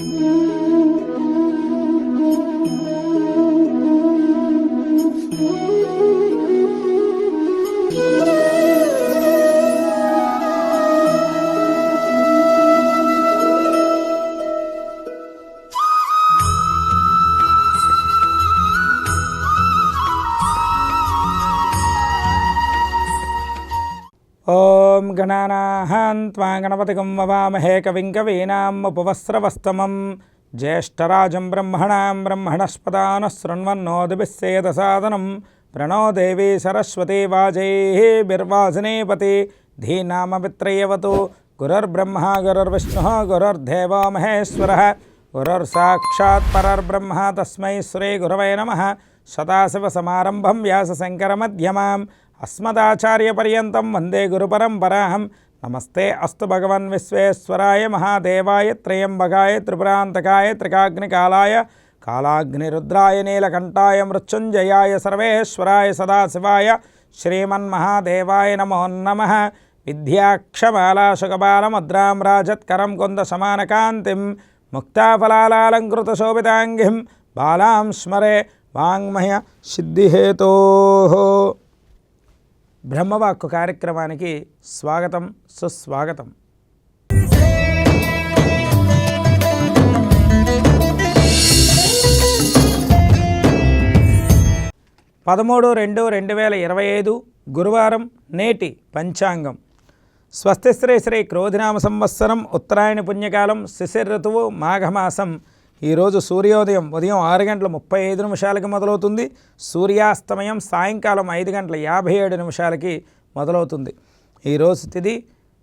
Mm-hmm. గణానాహం త్వా గణపతిగం వవామహే కవిం కవీనాం ఉపవస్త్రవస్తమం జ్యేష్ఠరాజం బ్రహ్మణాం బ్రహ్మణస్పదాన శృణ్వన్నోదిభిస్సేదసాదనం ప్రణో దేవీ సరస్వతీ వాజైర్వాజినేపతి ధీనామవిత్రయవతు గురుర్బ్రహ్మ గురుర్విష్ణు గురుర్దేవో మహేశ్వర గురుర్సాక్షాత్ పరర్బ్రహ్మ తస్మై శ్రీ గురవై నమ సదాశివసమారంభం వ్యాసశంకరమధ్యమాం అస్మదాచార్యపర్యంతం వందే గురుపరంపరాహం నమస్తే అస్తు భగవన్ విశ్వేశ్వరాయ మహాదేవాయ త్రయంబకాయ త్రిపురాంతకాయ త్రికాగ్నికాలాయ కాళాగ్నిరుద్రాయ నీలకంఠాయ మృత్యుంజయాయ సర్వేశ్వరాయ సదాశివాయ శ్రీమన్మహాదేవాయ నమో నమ. విద్యాక్షమాలాశుకబాలముద్రాం రాజత్కరం కొంద సమానకాంతిం ముక్తాఫలాలంకృతశోభితాంగిం బాలాం స్మరే వాంగ్మయ సిద్ధిహేతో. బ్రహ్మవాక్కు కార్యక్రమానికి స్వాగతం సుస్వాగతం. పదమూడు రెండు రెండు వేల ఇరవై ఐదు గురువారం నేటి పంచాంగం. స్వస్తిశ్రీ శ్రీ క్రోధినామ సంవత్సరం ఉత్తరాయణ పుణ్యకాలం శిశిర్ ఋతువు మాఘమాసం ఈరోజు సూర్యోదయం ఉదయం ఆరు గంటల ముప్పై ఐదు నిమిషాలకి మొదలవుతుంది. సూర్యాస్తమయం సాయంకాలం ఐదు గంటల యాభై ఏడు నిమిషాలకి మొదలవుతుంది. ఈరోజు తిది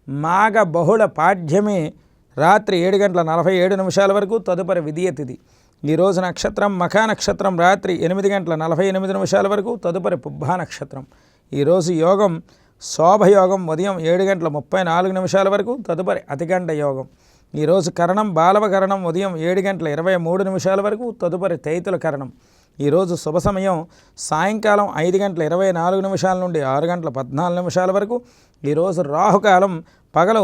మాఘ బహుళ పాఠ్యమి రాత్రి ఏడు గంటల నలభై ఏడు నిమిషాల వరకు తదుపరి విధియ తిథి ఈరోజు నక్షత్రం మఖా నక్షత్రం రాత్రి ఎనిమిది గంటల నలభై ఎనిమిది నిమిషాల వరకు తదుపరి పుబ్బా నక్షత్రం. ఈరోజు యోగం శోభయోగం ఉదయం ఏడు గంటల ముప్పై నాలుగు నిమిషాల వరకు తదుపరి అతిగండ యోగం. ఈరోజు కరణం బాలవ కరణం ఉదయం ఏడు గంటల ఇరవై మూడు నిమిషాల వరకు తదుపరి తైతుల కరణం. ఈరోజు శుభ సమయం సాయంకాలం ఐదు గంటల ఇరవై నాలుగు నిమిషాల నుండి ఆరు గంటల పద్నాలుగు నిమిషాల వరకు. ఈరోజు రాహుకాలం పగలు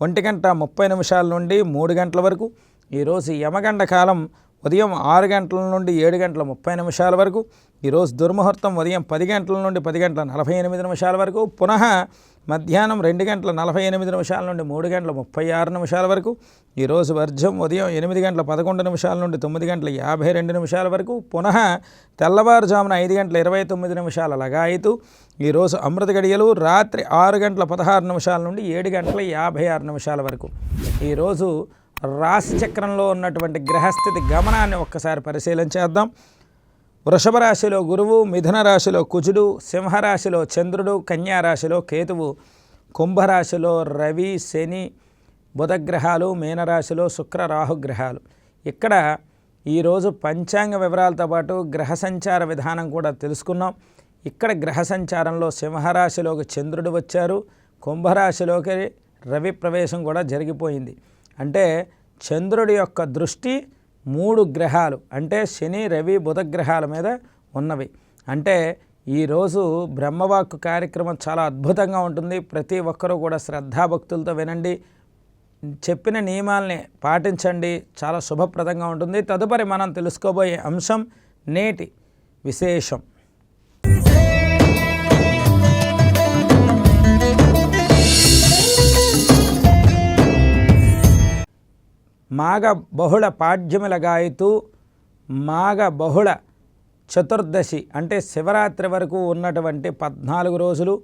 ఒంటి గంట ముప్పై నిమిషాల నుండి మూడు గంటల వరకు. ఈరోజు యమగండ కాలం ఉదయం ఆరు గంటల నుండి ఏడు గంటల ముప్పై నిమిషాల వరకు. ఈరోజు దుర్ముహూర్తం ఉదయం పది గంటల నుండి పది గంటల నలభై ఎనిమిది నిమిషాల వరకు. పునః మధ్యాహ్నం రెండు గంటల నలభై ఎనిమిది నిమిషాల నుండి మూడు గంటల ముప్పై ఆరు నిమిషాల వరకు ఈరోజు వర్జం ఉదయం ఎనిమిది గంటల పదకొండు నిమిషాల నుండి తొమ్మిది గంటల యాభై రెండు నిమిషాల వరకు పునః తెల్లవారుజామున ఐదు గంటల ఇరవై తొమ్మిది నిమిషాల లగాయితూ ఈరోజు అమృత గడియలు రాత్రి ఆరు గంటల పదహారు నిమిషాల నుండి ఏడు గంటల యాభై ఆరు నిమిషాల వరకు. ఈరోజు రాశి చక్రంలో ఉన్నటువంటి గ్రహస్థితి గమనాన్ని ఒక్కసారి పరిశీలన చేద్దాం. వృషభ రాశిలో గురువు మిథున రాశిలో కుజుడు సింహరాశిలో చంద్రుడు కన్యారాశిలో కేతువు కుంభరాశిలో రవి శని బుధగ్రహాలు మీనరాశిలో శుక్ర రాహుగ్రహాలు. ఇక్కడ ఈరోజు పంచాంగ వివరాలతో పాటు గ్రహ సంచార విధానం కూడా తెలుసుకున్నాం. ఇక్కడ గ్రహ సంచారంలో సింహరాశిలోకి చంద్రుడు వచ్చారు. కుంభరాశిలోకి రవి ప్రవేశం కూడా జరిగిపోయింది. అంటే చంద్రుడి యొక్క దృష్టి మూడు గ్రహాలు అంటే శని రవి బుధ గ్రహాల మీద ఉన్నవి. అంటే ఈరోజు బ్రహ్మవాక్కు కార్యక్రమం చాలా అద్భుతంగా ఉంటుంది. ప్రతి ఒక్కరూ కూడా శ్రద్ధాభక్తులతో వినండి. చెప్పిన నియమాల్ని పాటించండి. చాలా శుభప్రదంగా ఉంటుంది. తదుపరి మనం తెలుసుకోబోయే అంశం నేటి విశేషం. మాఘ బహుళ పాడ్యములగాయతూ మాఘ బహుళ చతుర్దశి అంటే శివరాత్రి వరకు ఉన్నటువంటి పద్నాలుగు రోజులు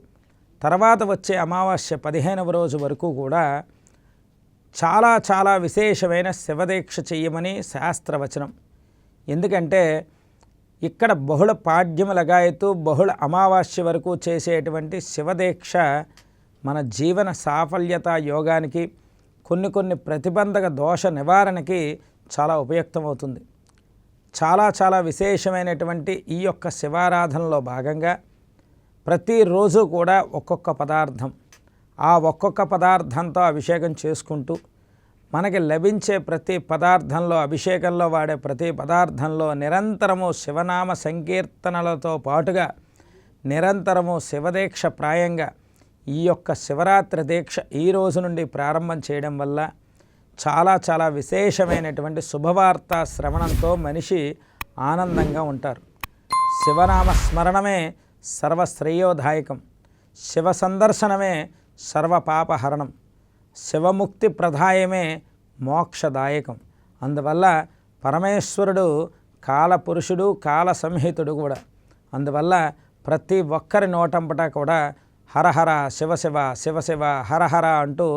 తర్వాత వచ్చే అమావాస్య పదిహేనవ రోజు వరకు కూడా చాలా చాలా విశేషమైన శివదీక్ష చెయ్యమని శాస్త్రవచనం. ఎందుకంటే ఇక్కడ బహుళ పాడ్యము లగాయతూ బహుళ అమావాస్య వరకు చేసేటువంటి శివదీక్ష మన జీవన సాఫల్యత యోగానికి కొన్ని కొన్ని ప్రతిబంధక దోష నివారణకి చాలా ఉపయుక్తమవుతుంది. చాలా చాలా విశేషమైనటువంటి ఈ యొక్క శివారాధనలో భాగంగా ప్రతిరోజు కూడా ఒక్కొక్క పదార్థం ఆ ఒక్కొక్క పదార్థంతో అభిషేకం చేసుకుంటూ మనకి లభించే ప్రతి పదార్థంలో అభిషేకంలో వాడే ప్రతి పదార్థంలో నిరంతరము శివనామ సంకీర్తనలతో పాటుగా నిరంతరము శివదీక్ష ప్రాయంగా ఈ యొక్క శివరాత్రి దీక్ష ఈ రోజు నుండి ప్రారంభం చేయడం వల్ల చాలా చాలా విశేషమైనటువంటి శుభవార్త శ్రవణంతో మనిషి ఆనందంగా ఉంటారు. శివనామ స్మరణమే సర్వశ్రేయోదాయకం. శివ సందర్శనమే సర్వపాపహరణం. శివముక్తి ప్రదాయమే మోక్షదాయకం. అందువల్ల పరమేశ్వరుడు కాలపురుషుడు కాల సంహితుడు కూడా. అందువల్ల ప్రతి ఒక్కరి నోటంపట కూడా హరహర శివశివ శివశివ హరహర అంటూ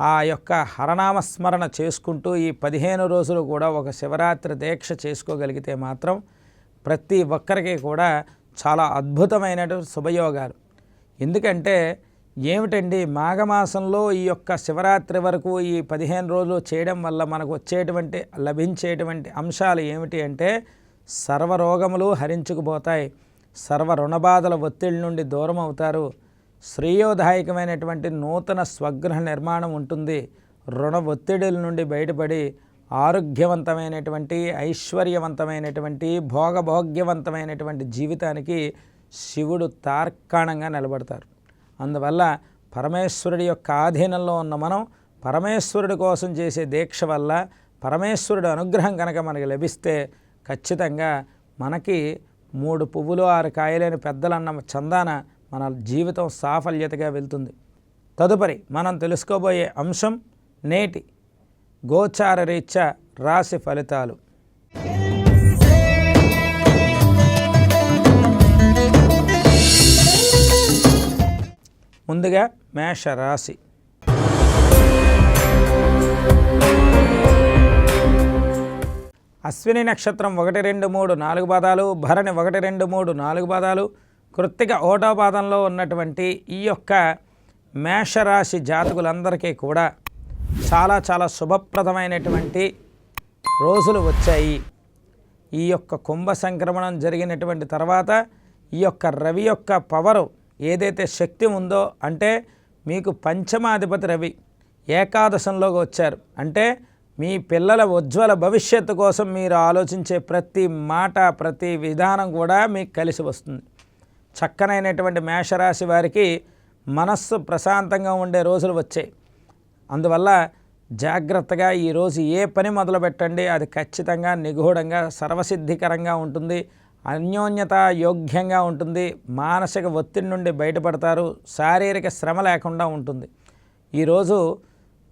ఆ యొక్క హరనామస్మరణ చేసుకుంటూ ఈ పదిహేను రోజులు కూడా ఒక శివరాత్రి దీక్ష చేసుకోగలిగితే మాత్రం ప్రతి ఒక్కరికి కూడా చాలా అద్భుతమైనటువంటి శుభయోగాలు. ఎందుకంటే ఏమిటండి మాఘమాసంలో ఈ యొక్క శివరాత్రి వరకు ఈ పదిహేను రోజులు చేయడం వల్ల మనకు వచ్చేటువంటి లభించేటువంటి అంశాలు ఏమిటి అంటే సర్వరోగములు హరించుకుపోతాయి. సర్వ రుణబాధల ఒత్తిడి నుండి దూరం అవుతారు శ్రేయోదాయకమైనటువంటి నూతన స్వగృహ నిర్మాణం ఉంటుంది. రుణ ఒత్తిడిల నుండి బయటపడి ఆరోగ్యవంతమైనటువంటి ఐశ్వర్యవంతమైనటువంటి భోగభోగ్యవంతమైనటువంటి జీవితానికి శివుడు తార్కాణంగా నిలబడతారు. అందువల్ల పరమేశ్వరుడి యొక్క ఆధీనంలో ఉన్న మనం పరమేశ్వరుడి కోసం చేసే దీక్ష వల్ల పరమేశ్వరుడు అనుగ్రహం కనుక మనకి లభిస్తే ఖచ్చితంగా మనకి మూడు పువ్వులు ఆరు కాయలేని పెద్దలన్న చందాన మన జీవితం సాఫల్యతగా వెళ్తుంది. తదుపరి మనం తెలుసుకోబోయే అంశం నేటి గోచార రీత్యా రాశి ఫలితాలు. ముందుగా మేష రాశి అశ్విని నక్షత్రం ఒకటి రెండు మూడు నాలుగు పాదాలు భరణి ఒకటి రెండు మూడు నాలుగు పాదాలు కృత్తిక ఓటో పాదంలో ఉన్నటువంటి ఈ యొక్క మేషరాశి జాతకులందరికీ కూడా చాలా చాలా శుభప్రదమైనటువంటి రోజులు వచ్చాయి. ఈ యొక్క కుంభ సంక్రమణం జరిగినటువంటి తర్వాత ఈ యొక్క రవి యొక్క పవరు ఏదైతే శక్తి ఉందో అంటే మీకు పంచమాధిపతి రవి ఏకాదశంలోకి వచ్చారు. అంటే మీ పిల్లల ఉజ్వల భవిష్యత్తు కోసం మీరు ఆలోచించే ప్రతి మాట ప్రతి విధానం కూడా మీకు కలిసి వస్తుంది. చక్కనైనటువంటి మేషరాశి వారికి మనస్సు ప్రశాంతంగా ఉండే రోజులు వచ్చాయి. అందువల్ల జాగ్రత్తగా ఈరోజు ఏ పని మొదలు పెట్టండి అది ఖచ్చితంగా నిగూఢంగా సర్వసిద్ధికరంగా ఉంటుంది అన్యోన్యత యోగ్యంగా ఉంటుంది మానసిక ఒత్తిడి నుండి బయటపడతారు శారీరక శ్రమ లేకుండా ఉంటుంది. ఈరోజు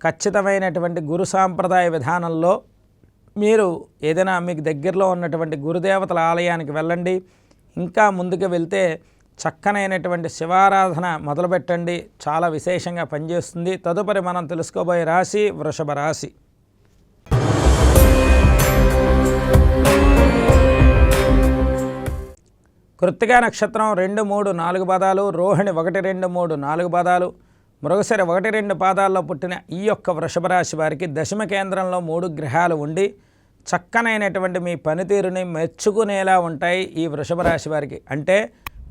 ఖచ్చితమైనటువంటి గురు సాంప్రదాయ విధానంలో మీరు ఏదైనా మీకు దగ్గరలో ఉన్నటువంటి గురుదేవతల ఆలయానికి వెళ్ళండి ఇంకా ముందుకు వెళ్తే చక్కనైనటువంటి శివారాధన మొదలుపెట్టండి. చాలా విశేషంగా పనిచేస్తుంది. తదుపరి మనం తెలుసుకోబోయే రాశి వృషభ రాశి. కృత్తికా నక్షత్రం రెండు మూడు నాలుగు పాదాలు రోహిణి ఒకటి రెండు మూడు నాలుగు పాదాలు. మృగశిర ఒకటి రెండు పాదాల్లో పుట్టిన ఈ యొక్క వృషభ రాశి వారికి దశమ కేంద్రంలో మూడు గ్రహాలు ఉండి చక్కనైనటువంటి మీ పనితీరుని మెచ్చుకునేలా ఉంటాయి ఈ వృషభ రాశి వారికి. అంటే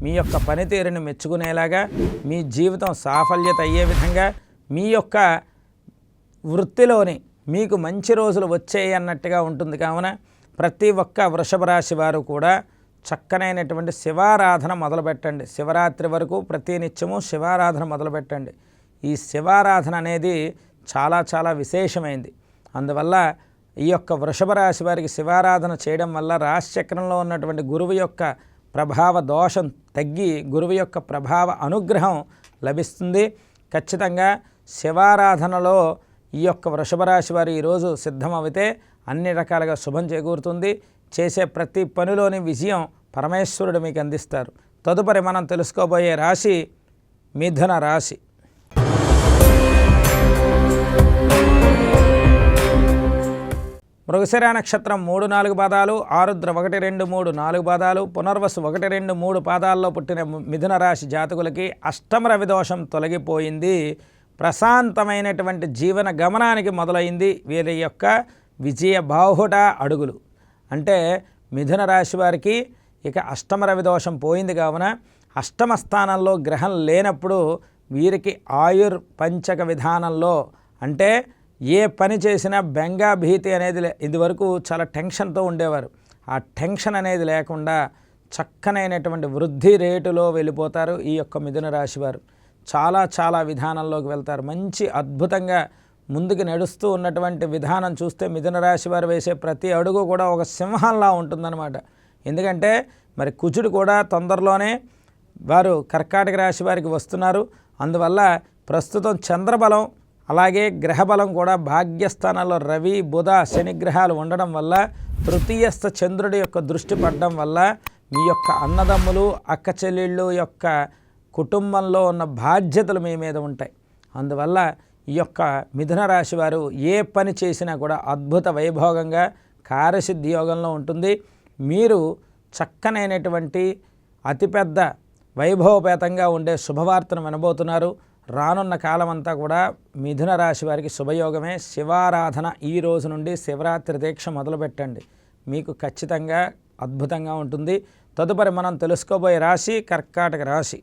మీ యొక్క పనితీరుని మెచ్చుకునేలాగా మీ జీవితం సాఫల్యత అయ్యే విధంగా మీ యొక్క వృత్తిలోని మీకు మంచి రోజులు వచ్చాయి అన్నట్టుగా ఉంటుంది. కావున ప్రతి ఒక్క వృషభ రాశి వారు కూడా చక్కనైనటువంటి శివారాధన మొదలుపెట్టండి. శివరాత్రి వరకు ప్రతి నిత్యము శివారాధన మొదలుపెట్టండి. ఈ శివారాధన అనేది చాలా చాలా విశేషమైంది. అందువల్ల ఈ యొక్క వృషభ రాశి వారికి శివారాధన చేయడం వల్ల రాశిచక్రంలో ఉన్నటువంటి గురువు యొక్క ప్రభావ దోషం తగ్గి గురువు యొక్క ప్రభావ అనుగ్రహం లభిస్తుంది. ఖచ్చితంగా శివారాధనలో ఈ యొక్క వృషభ రాశి వారు ఈరోజు సిద్ధమవితే అన్ని రకాలుగా శుభం చేకూరుతుంది. చేసే ప్రతి పనిలోని విజయం పరమేశ్వరుడు మీకు అందిస్తారు. తదుపరి మనం తెలుసుకోబోయే రాశి మిథున రాశి. మృగశిర నక్షత్రం మూడు నాలుగు పాదాలు ఆరుద్ర ఒకటి రెండు మూడు నాలుగు పాదాలు పునర్వసు ఒకటి రెండు మూడు పాదాల్లో పుట్టిన మిథున రాశి జాతకులకి అష్టమ రవి దోషం తొలగిపోయింది. ప్రశాంతమైనటువంటి జీవన గమనానికి మొదలైంది వీరి యొక్క విజయ బాహుట అడుగులు. అంటే మిథున రాశి వారికి ఇక అష్టమ రవి దోషం పోయింది కావున అష్టమ స్థానంలో గ్రహం లేనప్పుడు వీరికి ఆయుర్ పంచక విధానంలో అంటే ఏ పని చేసినా బెంగా భీతి అనేది లే- ఇదివరకు చాలా టెన్షన్తో ఉండేవారు. ఆ టెన్షన్ అనేది లేకుండా చక్కనైనటువంటి వృద్ధి రేటులో వెళ్ళిపోతారు ఈ యొక్క మిథున రాశి వారు. చాలా చాలా విధానంలోకి వెళ్తారు. మంచి అద్భుతంగా ముందుకు నడుస్తూ ఉన్నటువంటి విధానం చూస్తే మిథున రాశి వారు వేసే ప్రతి అడుగు కూడా ఒక సింహంలా ఉంటుందన్నమాట. ఎందుకంటే మరి కుజుడు కూడా తొందరలోనే వారు కర్కాటక రాశి వారికి వస్తున్నారు. అందువల్ల ప్రస్తుతం చంద్రబలం అలాగే గ్రహబలం కూడా భాగ్యస్థానాల్లో రవి బుధ శనిగ్రహాలు ఉండడం వల్ల తృతీయస్థ చంద్రుడి యొక్క దృష్టి పడడం వల్ల మీ యొక్క అన్నదమ్ములు అక్క చెల్లెళ్ళు యొక్క కుటుంబంలో ఉన్న బాధ్యతలు మీ మీద ఉంటాయి. అందువల్ల ఈ యొక్క మిథున రాశి వారు ఏ పని చేసినా కూడా అద్భుత వైభోగంగా కార్యసిద్ధి యోగంలో ఉంటుంది. మీరు చక్కనైనటువంటి అతిపెద్ద వైభవపేతంగా ఉండే శుభవార్తను వినబోతున్నారు. రానున్న కాలం అంతా కూడా మిథున రాశి వారికి శుభయోగమే. శివారాధన ఈ రోజు నుండి శివరాత్రి దీక్ష మొదలుపెట్టండి. మీకు ఖచ్చితంగా అద్భుతంగా ఉంటుంది. తదుపరి మనం తెలుసుకోబోయే రాశి కర్కాటక రాశి.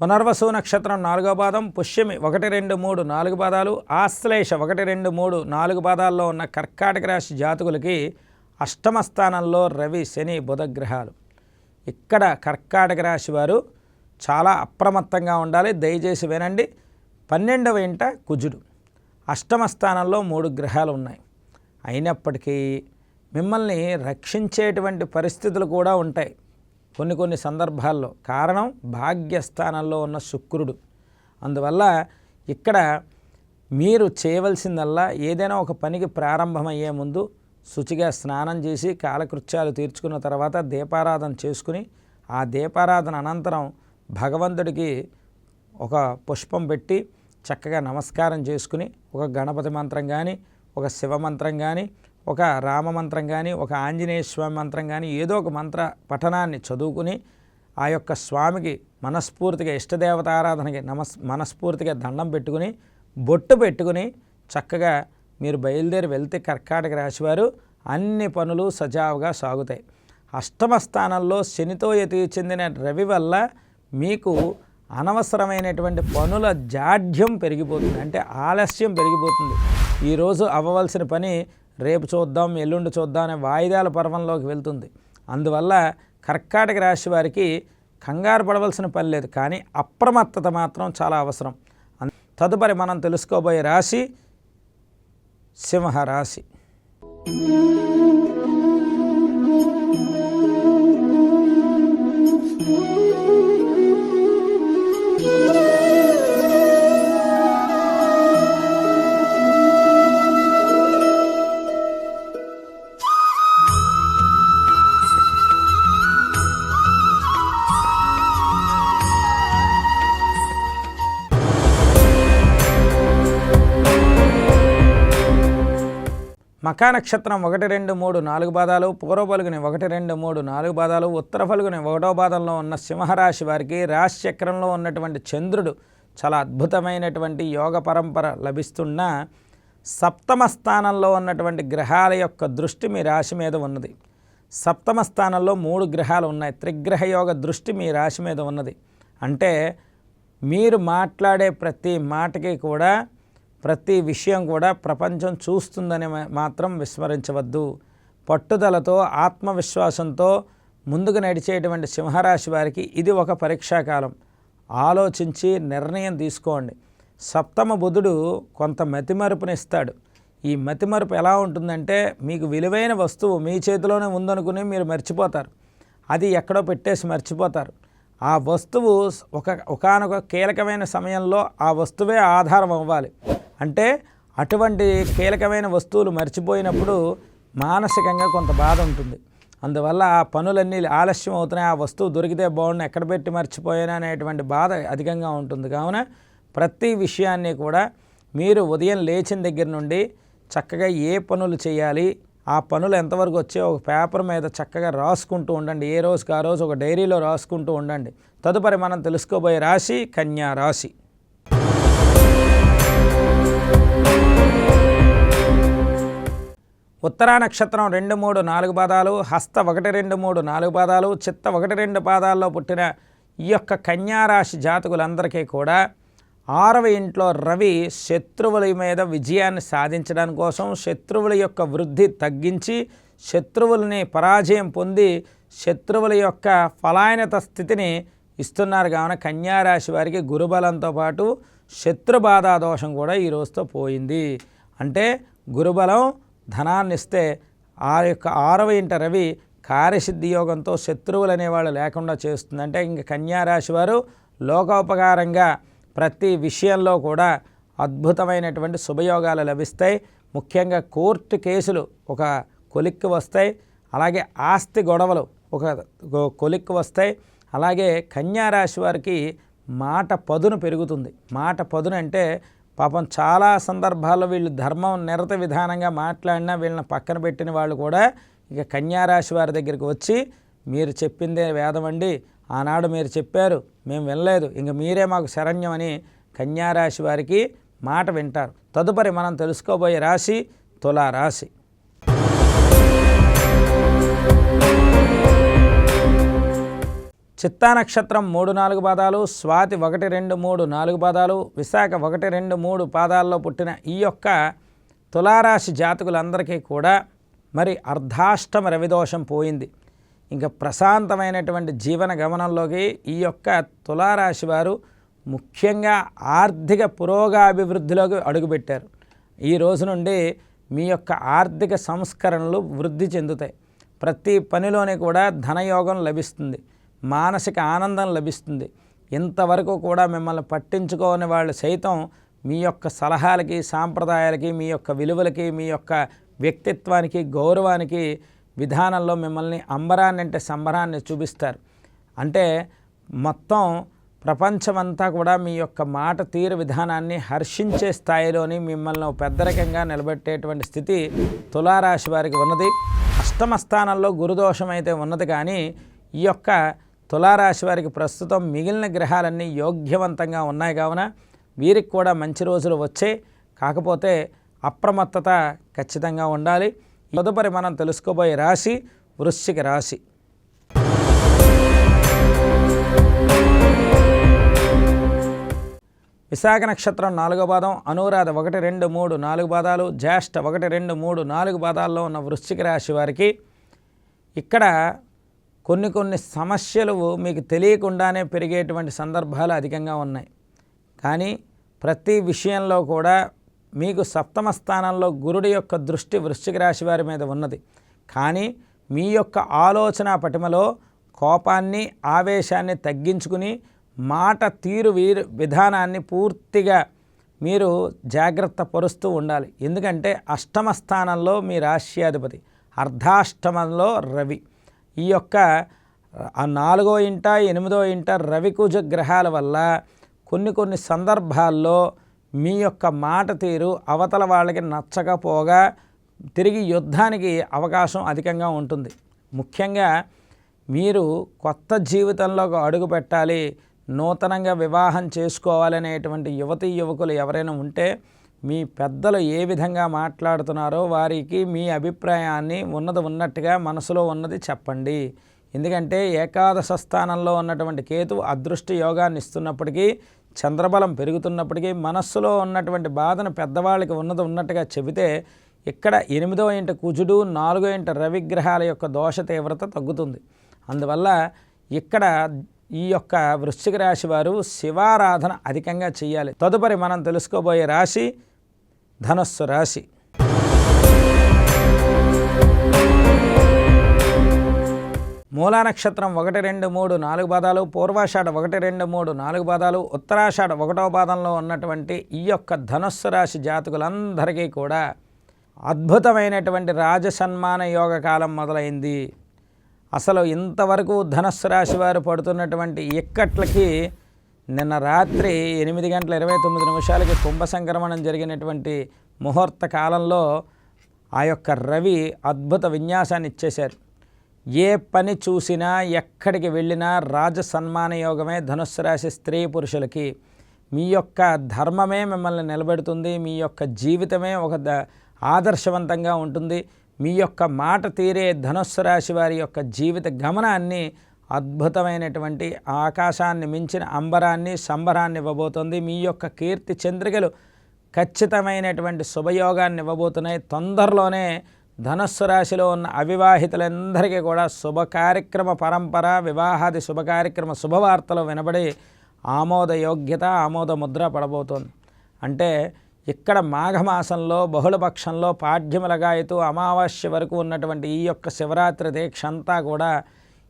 పునర్వసు నక్షత్రం నాలుగో పాదం పుష్యమి ఒకటి రెండు మూడు నాలుగు పాదాలు ఆశ్లేష ఒకటి రెండు మూడు నాలుగు పాదాల్లో ఉన్న కర్కాటక రాశి జాతకులకి అష్టమ స్థానంలో రవి శని బుధగ్రహాలు. ఇక్కడ కర్కాటక రాశి వారు చాలా అప్రమత్తంగా ఉండాలి. దయచేసి వినండి. పన్నెండవ ఇంట కుజుడు. అష్టమ స్థానంలో మూడు గ్రహాలు ఉన్నాయి. అయినప్పటికీ మిమ్మల్ని రక్షించేటువంటి పరిస్థితులు కూడా ఉంటాయి. కొన్ని కొన్ని సందర్భాల్లో కారణం భాగ్యస్థానంలో ఉన్న శుక్రుడు. అందువల్ల ఇక్కడ మీరు చేయవలసిందల్లా ఏదైనా ఒక పనికి ప్రారంభమయ్యే ముందు శుచిగా స్నానం చేసి కాలకృత్యాలు తీర్చుకున్న తర్వాత దీపారాధన చేసుకుని ఆ దీపారాధన అనంతరం భగవంతుడికి ఒక పుష్పం పెట్టి చక్కగా నమస్కారం చేసుకుని ఒక గణపతి మంత్రం కానీ ఒక శివ మంత్రం కానీ ఒక రామ మంత్రం కానీ ఒక ఆంజనేయ స్వామి మంత్రం కానీ ఏదో ఒక మంత్ర పఠనాన్ని చదువుకుని ఆ యొక్క స్వామికి మనస్ఫూర్తిగా ఇష్టదేవత ఆరాధనకి నమస్ మనస్ఫూర్తిగా దండం పెట్టుకుని బొట్టు పెట్టుకుని చక్కగా మీరు బయలుదేరి వెళ్తే కర్కాటక రాశివారు అన్ని పనులు సజావుగా సాగుతాయి. అష్టమ స్థానంలో శనితో యతి చెందిన రవి వల్ల మీకు అనవసరమైనటువంటి పనుల జాడ్యం పెరిగిపోతుంది. అంటే ఆలస్యం పెరిగిపోతుంది. ఈరోజు అవ్వవలసిన పని రేపు చూద్దాం ఎల్లుండి చూద్దాం అనే వాయిదాల పర్వంలోకి వెళ్తుంది. అందువల్ల కర్కాటక రాశి వారికి కంగారు పడవలసిన పని లేదు. కానీ అప్రమత్తత మాత్రం చాలా అవసరం. తదుపరి మనం తెలుసుకోబోయే రాశి సింహరాశి మకా నక్షత్రం ఒకటి రెండు మూడు నాలుగు పాదాలు పూర్వ పలుగుని ఒకటి రెండు మూడు నాలుగు పాదాలు ఉత్తర పలుగుని ఒకటో పాదంలో ఉన్న సింహరాశి వారికి రాశి చక్రంలో ఉన్నటువంటి చంద్రుడు చాలా అద్భుతమైనటువంటి యోగ పరంపర లభిస్తున్న సప్తమ స్థానంలో ఉన్నటువంటి గ్రహాల యొక్క దృష్టి మీ రాశి మీద ఉన్నది. సప్తమ స్థానంలో మూడు గ్రహాలు ఉన్నాయి. త్రిగ్రహ యోగ దృష్టి మీ రాశి మీద ఉన్నది. అంటే మీరు మాట్లాడే ప్రతి మాటకి కూడా ప్రతి విషయం కూడా ప్రపంచం చూస్తుందని మాత్రం విస్మరించవద్దు. పట్టుదలతో ఆత్మవిశ్వాసంతో ముందుకు నడిచేటువంటి సింహరాశి వారికి ఇది ఒక పరీక్షాకాలం. ఆలోచించి నిర్ణయం తీసుకోండి. సప్తమ బుధుడు కొంత మతిమరుపునిస్తాడు ఈ మతిమరుపు ఎలా ఉంటుందంటే మీకు విలువైన వస్తువు మీ చేతిలోనే ఉందనుకుని మీరు మర్చిపోతారు. అది ఎక్కడో పెట్టేసి మర్చిపోతారు. ఆ వస్తువు ఒక ఒకానొక కీలకమైన సమయంలో ఆ వస్తువే ఆధారం అవ్వాలి. అంటే అటువంటి కీలకమైన వస్తువులు మర్చిపోయినప్పుడు మానసికంగా కొంత బాధ ఉంటుంది. అందువల్ల ఆ పనులన్నీ ఆలస్యం అవుతున్నాయి ఆ వస్తువు దొరికితే బాగుండు ఎక్కడ పెట్టి మర్చిపోయాను అనేటువంటి బాధ అధికంగా ఉంటుంది. కావున ప్రతి విషయాన్ని కూడా మీరు ఉదయం లేచిన దగ్గర నుండి చక్కగా ఏ పనులు చేయాలి ఆ పనులు ఎంతవరకు వచ్చే ఒక పేపర్ మీద చక్కగా రాసుకుంటూ ఉండండి. ఏ రోజుకి ఆ రోజు ఒక డైరీలో రాసుకుంటూ ఉండండి. తదుపరి మనం తెలుసుకోబోయే రాశి కన్యా రాశి. ఉత్తరా నక్షత్రం రెండు మూడు నాలుగు పాదాలు హస్త ఒకటి రెండు మూడు నాలుగు పాదాలు చిత్త ఒకటి రెండు పాదాల్లో పుట్టిన ఈ యొక్క కన్యారాశి జాతకులందరికీ కూడా ఆరవ ఇంట్లో రవి శత్రువుల మీద విజయాన్ని సాధించడం కోసం శత్రువుల యొక్క వృద్ధి తగ్గించి శత్రువులని పరాజయం పొంది శత్రువుల యొక్క ఫలాయనత స్థితిని ఇస్తున్నారు. కావున కన్యారాశి వారికి గురుబలంతో పాటు శత్రు బాధా దోషం కూడా ఈ రోజుతో పోయింది. అంటే గురుబలం ధనాన్ని ఇస్తే ఆ యొక్క ఆరవ ఇంట రవి కార్యసిద్ధి యోగంతో శత్రువులు అనేవాళ్ళు లేకుండా చేస్తుంది. అంటే ఇంక కన్యారాశి వారు లోకోపకారంగా ప్రతి విషయంలో కూడా అద్భుతమైనటువంటి శుభయోగాలు లభిస్తాయి. ముఖ్యంగా కోర్టు కేసులు ఒక కొలిక్కి వస్తాయి. అలాగే ఆస్తి గొడవలు ఒక కొలిక్కి వస్తాయి. అలాగే కన్యారాశి వారికి మాట పదును పెరుగుతుంది. మాట పదును అంటే పాపం చాలా సందర్భాల్లో వీళ్ళు ధర్మం నిరత విధానంగా మాట్లాడినా వీళ్ళని పక్కన పెట్టిన వాళ్ళు కూడా ఇక కన్యారాశి వారి దగ్గరికి వచ్చి మీరు చెప్పిందే వేదం అండి. ఆనాడు మీరు చెప్పారు. మేము వినలేదు. ఇంక మీరే మాకు శరణ్యం అని కన్యారాశి వారికి మాట వింటారు. తదుపరి మనం తెలుసుకోబోయే రాశి తులారాశి. చిత్తా నక్షత్రం మూడు నాలుగు పాదాలు స్వాతి ఒకటి రెండు మూడు నాలుగు పాదాలు విశాఖ ఒకటి రెండు మూడు పాదాల్లో పుట్టిన ఈ యొక్క తులారాశి జాతకులందరికీ కూడా మరి అర్ధాష్టమ రవిదోషం పోయింది. ఇంకా ప్రశాంతమైనటువంటి జీవన గమనంలోకి ఈ యొక్క తులారాశి వారు ముఖ్యంగా ఆర్థిక పురోగాభివృద్ధిలోకి అడుగుపెట్టారు. ఈ రోజు నుండి మీ యొక్క ఆర్థిక సంస్కరణలు వృద్ధి చెందుతాయి. ప్రతి పనిలోనే కూడా ధనయోగం లభిస్తుంది. మానసిక ఆనందం లభిస్తుంది. ఇంతవరకు కూడా మిమ్మల్ని పట్టించుకోని వాళ్ళు సైతం మీ యొక్క సలహాలకి సాంప్రదాయాలకి మీ యొక్క విలువలకి మీ యొక్క వ్యక్తిత్వానికి గౌరవానికి విధానంలో మిమ్మల్ని అంబరాన్ని అంటే సంబరాన్ని చూపిస్తారు. అంటే మొత్తం ప్రపంచమంతా కూడా మీ యొక్క మాట తీరు విధానాన్ని హర్షించే స్థాయిలోని మిమ్మల్ని పెద్దరకంగా నిలబెట్టేటువంటి స్థితి తులారాశి వారికి ఉన్నది. అష్టమ స్థానంలో గురుదోషం అయితే ఉన్నది కానీ ఈ యొక్క తులారాశి వారికి ప్రస్తుతం మిగిలిన గ్రహాలన్నీ యోగ్యవంతంగా ఉన్నాయి కావున వీరికి కూడా మంచి రోజులు వచ్చే కాకపోతే అప్రమత్తత ఖచ్చితంగా ఉండాలి. తదుపరి మనం తెలుసుకోబోయే రాశి వృశ్చిక రాశి. విశాఖ నక్షత్రం నాలుగో పాదం అనురాధ ఒకటి రెండు మూడు నాలుగు పాదాలు జ్యేష్ఠ ఒకటి రెండు మూడు నాలుగు పాదాల్లో ఉన్న వృశ్చిక రాశి వారికి ఇక్కడ కొన్ని కొన్ని సమస్యలు మీకు తెలియకుండానే పెరిగేటువంటి సందర్భాలు అధికంగా ఉన్నాయి. కానీ ప్రతి విషయంలో కూడా మీకు సప్తమ స్థానంలో గురుడి యొక్క దృష్టి వృశ్చిక రాశి వారి మీద ఉన్నది. కానీ మీ యొక్క ఆలోచన పటిమలో కోపాన్ని ఆవేశాన్ని తగ్గించుకుని మాట తీరు వీరు విధానాన్ని పూర్తిగా మీరు జాగ్రత్త పరుస్తూ ఉండాలి. ఎందుకంటే అష్టమ స్థానంలో మీ రాశ్యాధిపతి అర్ధాష్టమంలో రవి. ఈ యొక్క ఆ నాలుగో ఇంట ఎనిమిదో ఇంట రవికుజ గ్రహాల వల్ల కొన్ని కొన్ని సందర్భాల్లో మీ యొక్క మాట తీరు అవతల వాళ్ళకి నచ్చకపోగా తిరిగి యుద్ధానికి అవకాశం అధికంగా ఉంటుంది. ముఖ్యంగా మీరు కొత్త జీవితంలోకి అడుగు పెట్టాలి నూతనంగా వివాహం చేసుకోవాలనేటువంటి యువతీ యువకులు ఎవరైనా ఉంటే మీ పెద్దలు ఏ విధంగా మాట్లాడుతున్నారో వారికి మీ అభిప్రాయాన్ని ఉన్నది ఉన్నట్టుగా మనసులో ఉన్నది చెప్పండి. ఎందుకంటే ఏకాదశ స్థానంలో ఉన్నటువంటి కేతు అదృష్ట యోగాన్ని ఇస్తున్నప్పటికీ చంద్రబలం పెరుగుతున్నప్పటికీ మనస్సులో ఉన్నటువంటి బాధను పెద్దవాళ్ళకి ఉన్నది ఉన్నట్టుగా చెబితే ఇక్కడ ఎనిమిదో ఇంట కుజుడు నాలుగో ఇంట రవిగ్రహాల యొక్క దోష తీవ్రత తగ్గుతుంది. అందువల్ల ఇక్కడ ఈ యొక్క వృశ్చిక రాశి వారు శివారాధన అధికంగా చేయాలి. తదుపరి మనం తెలుసుకోబోయే రాశి ధనస్సు రాశి. మూలా నక్షత్రం ఒకటి రెండు మూడు నాలుగు పాదాలు పూర్వాషాఢ ఒకటి రెండు మూడు నాలుగు పాదాలు ఉత్తరాషాఢ ఒకటవ పాదంలో ఉన్నటువంటి ఈ యొక్క ధనుస్సు రాశి జాతకులందరికీ కూడా అద్భుతమైనటువంటి రాజసన్మాన యోగ కాలం మొదలైంది. అసలు ఇంతవరకు ధనస్సు రాశి వారు పడుతున్నటువంటి ఇక్కట్లకి నిన్న రాత్రి ఎనిమిది గంటల ఇరవై తొమ్మిది నిమిషాలకి కుంభ సంక్రమణం జరిగినటువంటి ముహూర్త కాలంలో ఆ యొక్క రవి అద్భుత విన్యాసాన్ని ఇచ్చేశారు. ఏ పని చూసినా ఎక్కడికి వెళ్ళినా రాజ సన్మాన యోగమే ధనుస్సు రాశి స్త్రీ పురుషులకి. మీ యొక్క ధర్మమే మిమ్మల్ని నిలబెడుతుంది మీ యొక్క జీవితమే ఒక ద ఆదర్శవంతంగా ఉంటుంది. మీ యొక్క మాట తీరే ధనుస్సు రాశి వారి యొక్క జీవిత గమనాన్ని అద్భుతమైనటువంటి ఆకాశాన్ని మించిన అంబరాన్ని సంబరాన్ని ఇవ్వబోతుంది. మీ యొక్క కీర్తి చంద్రికలు ఖచ్చితమైనటువంటి శుభయోగాన్ని ఇవ్వబోతున్నాయి. తొందరలోనే ధనస్సు రాశిలో ఉన్న అవివాహితులందరికీ కూడా శుభ కార్యక్రమ పరంపర వివాహాది శుభ కార్యక్రమ శుభవార్తలు వినబడి ఆమోద యోగ్యత ఆమోద ముద్ర పడబోతోంది. అంటే ఇక్కడ మాఘమాసంలో బహుళపక్షంలో పాఠ్యములగాయతూ అమావాస్య వరకు ఉన్నటువంటి ఈ యొక్క శివరాత్రి దీక్ష అంతా కూడా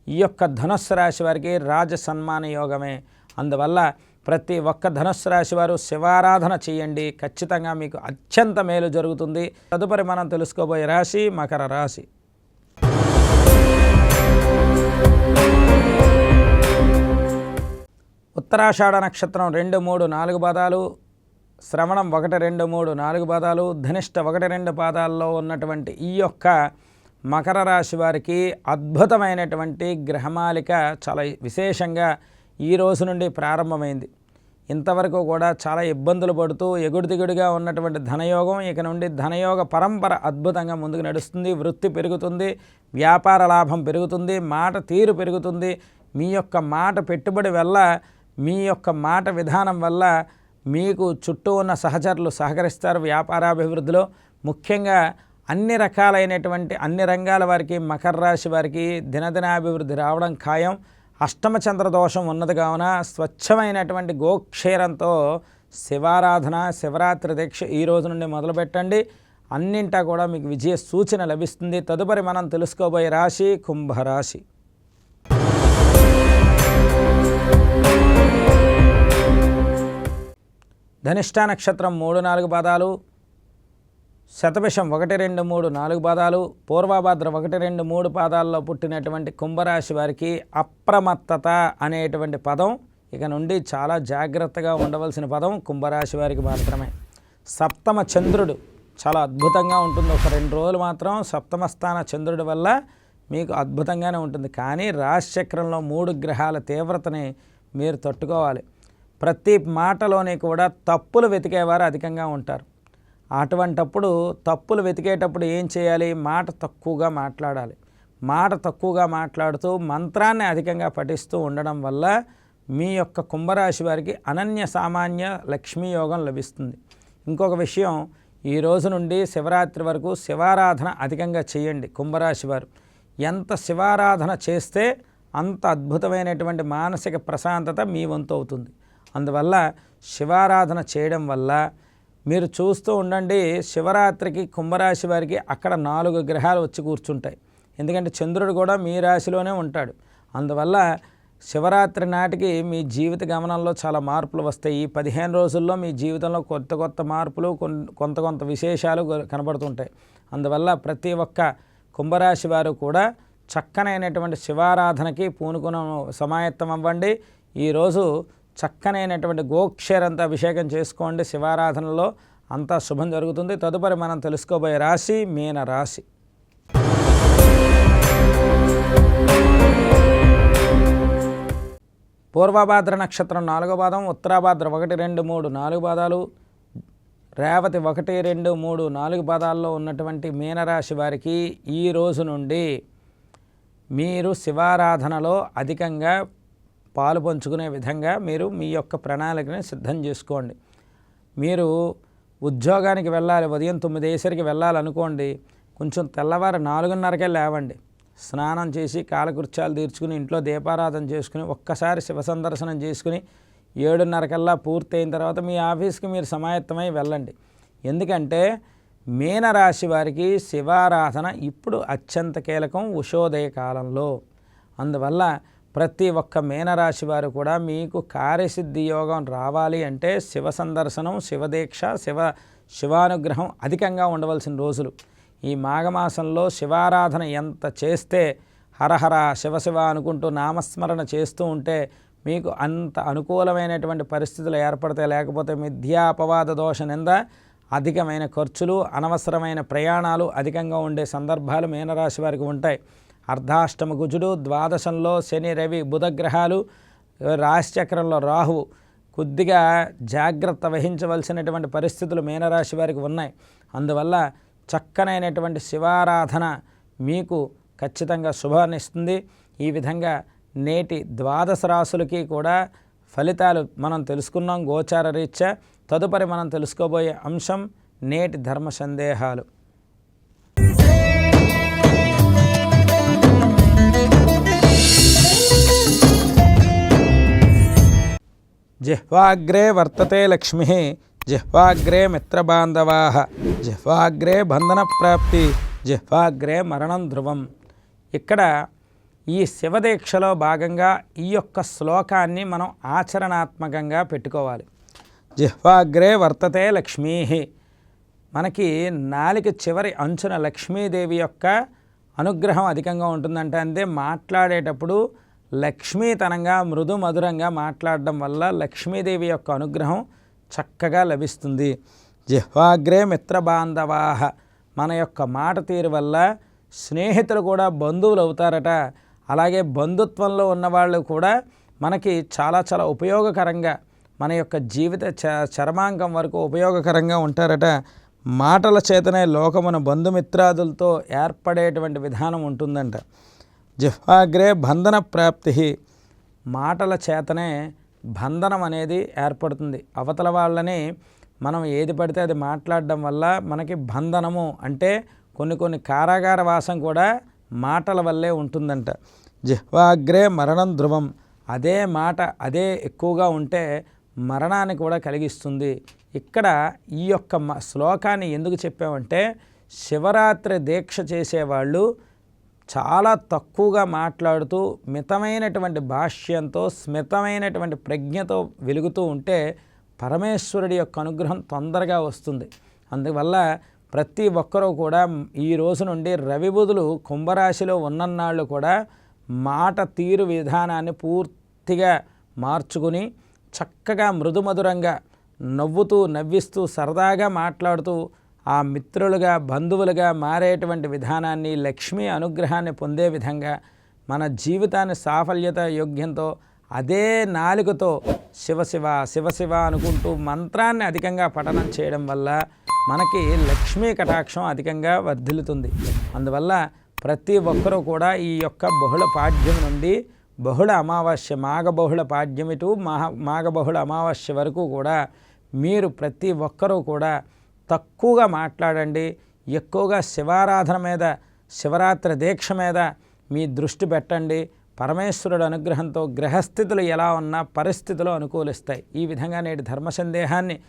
ఈ యొక్క ధనుస్సు రాశి వారికి రాజ సన్మాన యోగమే. అందువల్ల ప్రతి ఒక్క ధనుస్సు రాశి వారు శివారాధన చేయండి. ఖచ్చితంగా మీకు అత్యంత మేలు జరుగుతుంది. తదుపరి మనం తెలుసుకోబోయే రాశి మకర రాశి. ఉత్తరాషాఢ నక్షత్రం రెండు మూడు నాలుగు పదాలు. శ్రవణం ఒకటి రెండు మూడు నాలుగు పాదాలు ధనిష్ట ఒకటి రెండు పాదాల్లో ఉన్నటువంటి ఈ యొక్క మకర రాశి వారికి అద్భుతమైనటువంటి గ్రహమాలిక చాలా విశేషంగా ఈ రోజు నుండి ప్రారంభమైంది. ఇంతవరకు కూడా చాలా ఇబ్బందులు పడుతూ ఎగుడు దిగుడుగా ఉన్నటువంటి ధనయోగం ఇక నుండి ధనయోగ పరంపర అద్భుతంగా ముందుకు నడుస్తుంది వృత్తి పెరుగుతుంది వ్యాపార లాభం పెరుగుతుంది మాట తీరు పెరుగుతుంది. మీ యొక్క మాట పెట్టుబడి వల్ల మీ యొక్క మాట విధానం వల్ల మీకు చుట్టూ ఉన్న సహచరులు సహకరిస్తారు వ్యాపారాభివృద్ధిలో. ముఖ్యంగా అన్ని రకాలైనటువంటి అన్ని రంగాల వారికి మకర రాశి వారికి దినదినాభివృద్ధి రావడం ఖాయం. అష్టమచంద్ర దోషం ఉన్నది కావున స్వచ్ఛమైనటువంటి గోక్షేరంతో శివారాధన శివరాత్రి దీక్ష ఈ రోజు నుండి మొదలుపెట్టండి. అన్నింటా కూడా మీకు విజయ సూచన లభిస్తుంది. తదుపరి మనం తెలుసుకోబోయే రాశి కుంభరాశి. ధనిష్ట నక్షత్రం మూడు నాలుగు పాదాలు శతభిషం ఒకటి రెండు మూడు నాలుగు పాదాలు పూర్వభద్ర ఒకటి రెండు మూడు పాదాల్లో పుట్టినటువంటి కుంభరాశి వారికి అప్రమత్తత అనేటువంటి పదం ఇక నుండి చాలా జాగ్రత్తగా ఉండవలసిన పదం కుంభరాశి వారికి మాత్రమే. సప్తమ చంద్రుడు చాలా అద్భుతంగా ఉంటుంది. ఒక రెండు రోజులు మాత్రం సప్తమ స్థాన చంద్రుడి వల్ల మీకు అద్భుతంగానే ఉంటుంది. కానీ రాశిచక్రంలో మూడు గ్రహాల తీవ్రతని మీరు తట్టుకోవాలి. ప్రతి మాటలోని కూడా తప్పులు వెతికేవారు అధికంగా ఉంటారు. అటువంటప్పుడు తప్పులు వెతికేటప్పుడు ఏం చేయాలి? మాట తక్కువగా మాట్లాడాలి. మాట తక్కువగా మాట్లాడుతూ మంత్రాన్ని అధికంగా పఠిస్తూ ఉండడం వల్ల మీ యొక్క కుంభరాశి వారికి అనన్య సామాన్య లక్ష్మీ యోగం లభిస్తుంది. ఇంకొక విషయం ఈ రోజు నుండి శివరాత్రి వరకు శివారాధన అధికంగా చేయండి కుంభరాశి వారు. ఎంత శివారాధన చేస్తే అంత అద్భుతమైనటువంటి మానసిక ప్రశాంతత మీ వంతు అవుతుంది. అందువల్ల శివారాధన చేయడం వల్ల మీరు చూస్తూ ఉండండి శివరాత్రికి కుంభరాశి వారికి అక్కడ నాలుగు గ్రహాలు వచ్చి కూర్చుంటాయి. ఎందుకంటే చంద్రుడు కూడా మీ రాశిలోనే ఉంటాడు. అందువల్ల శివరాత్రి నాటికి మీ జీవిత గమనంలో చాలా మార్పులు వస్తాయి. ఈ పదిహేను రోజుల్లో మీ జీవితంలో కొత్త కొత్త మార్పులు కొంత కొంత విశేషాలు కనబడుతుంటాయి. అందువల్ల ప్రతి ఒక్క కుంభరాశి వారు కూడా చక్కనైనటువంటి శివారాధనకి పూనుకున్న సమాయత్తం అవ్వండి. ఈరోజు చక్కనైనటువంటి గోక్షేరంతా అభిషేకం చేసుకోండి శివారాధనలో. అంతా శుభం జరుగుతుంది. తదుపరి మనం తెలుసుకోబోయే రాశి మీన రాశి. పూర్వభాద్ర నక్షత్రం నాలుగో పాదం ఉత్తరాభాద్ర ఒకటి రెండు మూడు నాలుగు పాదాలు. రేవతి ఒకటి రెండు మూడు నాలుగు పాదాల్లో ఉన్నటువంటి మీనరాశి వారికి ఈ రోజు నుండి మీరు శివారాధనలో అధికంగా పాలు పంచుకునే విధంగా మీరు మీ యొక్క ప్రణాళికని సిద్ధం చేసుకోండి. మీరు ఉద్యోగానికి వెళ్ళాలి ఉదయం తొమ్మిదేసరికి వెళ్ళాలనుకోండి కొంచెం తెల్లవారు నాలుగున్నరకే లేవండి. స్నానం చేసి కాలకృత్యాలు తీర్చుకుని ఇంట్లో దీపారాధన చేసుకుని ఒక్కసారి శివ సందర్శనం చేసుకుని ఏడున్నరకల్లా పూర్తయిన తర్వాత మీ ఆఫీస్కి మీరు సమాయత్తమై వెళ్ళండి. ఎందుకంటే మీనరాశి వారికి శివారాధన ఇప్పుడు అత్యంత కీలకం ఉషోదయ కాలంలో. అందువల్ల ప్రతి ఒక్క మీనరాశి వారు కూడా మీకు కార్యసిద్ధి యోగం రావాలి అంటే శివ సందర్శనం శివదీక్ష శివ శివానుగ్రహం అధికంగా ఉండవలసిన రోజులు. ఈ మాఘమాసంలో శివారాధన ఎంత చేస్తే హరహర శివశివ అనుకుంటూ నామస్మరణ చేస్తూ ఉంటే మీకు అంత అనుకూలమైనటువంటి పరిస్థితులు ఏర్పడతాయి లేకపోతే మిథ్యాపవాద దోష నింద అధికమైన ఖర్చులు అనవసరమైన ప్రయాణాలు అధికంగా ఉండే సందర్భాలు మీనరాశి వారికి ఉంటాయి. అర్ధాష్టమ కుజుడు ద్వాదశంలో శని రవి బుధగ్రహాలు రాశిచక్రంలో రాహువు కొద్దిగా జాగ్రత్త వహించవలసినటువంటి పరిస్థితులు మీనరాశి వారికి ఉన్నాయి. అందువల్ల చక్కనైనటువంటి శివారాధన మీకు ఖచ్చితంగా శుభాన్నిస్తుంది ఈ విధంగా నేటి ద్వాదశ రాశులకి కూడా ఫలితాలు మనం తెలుసుకున్నాం గోచార రీత్యా. తదుపరి మనం తెలుసుకోబోయే అంశం నేటి ధర్మ సందేహాలు. జిహ్వాగ్రే వర్తతే లక్ష్మి జిహ్వాగ్రే మిత్రబాంధవా జిహ్వాగ్రే బంధన ప్రాప్తి జిహ్వాగ్రే మరణం ధ్రువం ఇక్కడ ఈ శివదీక్షలో భాగంగా ఈ యొక్క శ్లోకాన్ని మనం ఆచరణాత్మకంగా పెట్టుకోవాలి. జిహ్వాగ్రే వర్తతే లక్ష్మీ. మనకి నాలిక చివరి అంచున లక్ష్మీదేవి యొక్క అనుగ్రహం అధికంగా ఉంటుందంటే అంతే మాట్లాడేటప్పుడు లక్ష్మీతనంగా మృదు మధురంగా మాట్లాడడం వల్ల లక్ష్మీదేవి యొక్క అనుగ్రహం చక్కగా లభిస్తుంది. జిహ్వాగ్రే మిత్రబాంధవాహ మన యొక్క మాట తీరు వల్ల స్నేహితులు కూడా బంధువులు అవుతారట. అలాగే బంధుత్వంలో ఉన్నవాళ్ళు కూడా మనకి చాలా చాలా ఉపయోగకరంగా మన యొక్క జీవిత చ చర్మాంకం వరకు ఉపయోగకరంగా ఉంటారట. మాటల చేతనే లోకమున బంధుమిత్రాదులతో ఏర్పడేటువంటి విధానం ఉంటుందంట. జిహ్వాగ్రే బంధన ప్రాప్తి. మాటల చేతనే బంధనం అనేది ఏర్పడుతుంది. అవతల వాళ్ళని మనం ఏది పడితే అది మాట్లాడడం వల్ల మనకి బంధనము అంటే కొన్ని కొన్ని కారాగార వాసం కూడా మాటల వల్లే ఉంటుందంట. జిహ్వాగ్రే మరణం ధ్రువం. అదే మాట అదే ఎక్కువగా ఉంటే మరణాన్ని కూడా కలిగిస్తుంది. ఇక్కడ ఈ యొక్క శ్లోకాన్ని ఎందుకు చెప్పామంటే శివరాత్రి దీక్ష చేసేవాళ్ళు చాలా తక్కువగా మాట్లాడుతూ మితమైనటువంటి భాష్యంతో స్మితమైనటువంటి ప్రజ్ఞతో వెలుగుతూ ఉంటే పరమేశ్వరుడి యొక్క అనుగ్రహం తొందరగా వస్తుంది. అందువల్ల ప్రతి ఒక్కరూ కూడా ఈ రోజు నుండి రవి బుధులు కుంభరాశిలో ఉన్నన్నాళ్ళు కూడా మాట తీరు విధానాన్ని పూర్తిగా మార్చుకుని చక్కగా మృదుమధురంగా నవ్వుతూ నవ్విస్తూ సరదాగా మాట్లాడుతూ ఆ మిత్రులుగా బంధువులుగా మారేటువంటి విధానాన్ని లక్ష్మీ అనుగ్రహాన్ని పొందే విధంగా మన జీవితాన్ని సాఫల్యత యోగ్యంతో అదే నాలుకతో శివశివ శివశివ అనుకుంటూ మంత్రాన్ని అధికంగా పఠనం చేయడం వల్ల మనకి లక్ష్మీ కటాక్షం అధికంగా వర్ధిల్లుతుంది. అందువల్ల ప్రతి ఒక్కరూ కూడా ఈ యొక్క బహుళ పాడ్యం నుండి బహుళ అమావాస్య మాఘబహుళ బహుళ ఇటు మహా మాఘబహుళ అమావాస్య వరకు కూడా మీరు ప్రతి ఒక్కరూ కూడా తక్కువగా మాట్లాడండి ఎక్కువగా శివారాధన మీద శివరాత్రి దీక్ష మీద మీ దృష్టి పెట్టండి. పరమేశ్వరుడు అనుగ్రహంతో గ్రహస్థితులు ఎలా ఉన్నా పరిస్థితులు అనుకూలిస్తాయి. ఈ విధంగా నేటి ధర్మ సందేహాన్ని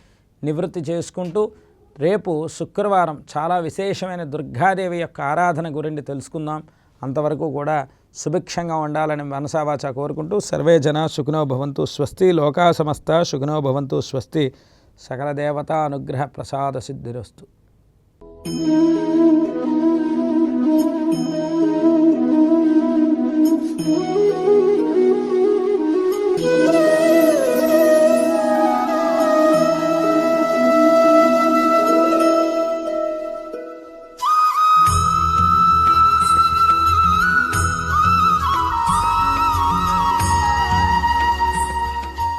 నివృత్తి చేసుకుంటూ రేపు శుక్రవారం చాలా విశేషమైన దుర్గాదేవి యొక్క ఆరాధన గురించి తెలుసుకుందాం. అంతవరకు కూడా సుభిక్షంగా ఉండాలని మనసావాచ కోరుకుంటూ సర్వే జన సుఖినో భవంతు స్వస్తి లోకా సమస్త సుఖినో భవంతు స్వస్తి సకల దేవతా అనుగ్రహ ప్రసాద సిద్ధిరస్తు. thank you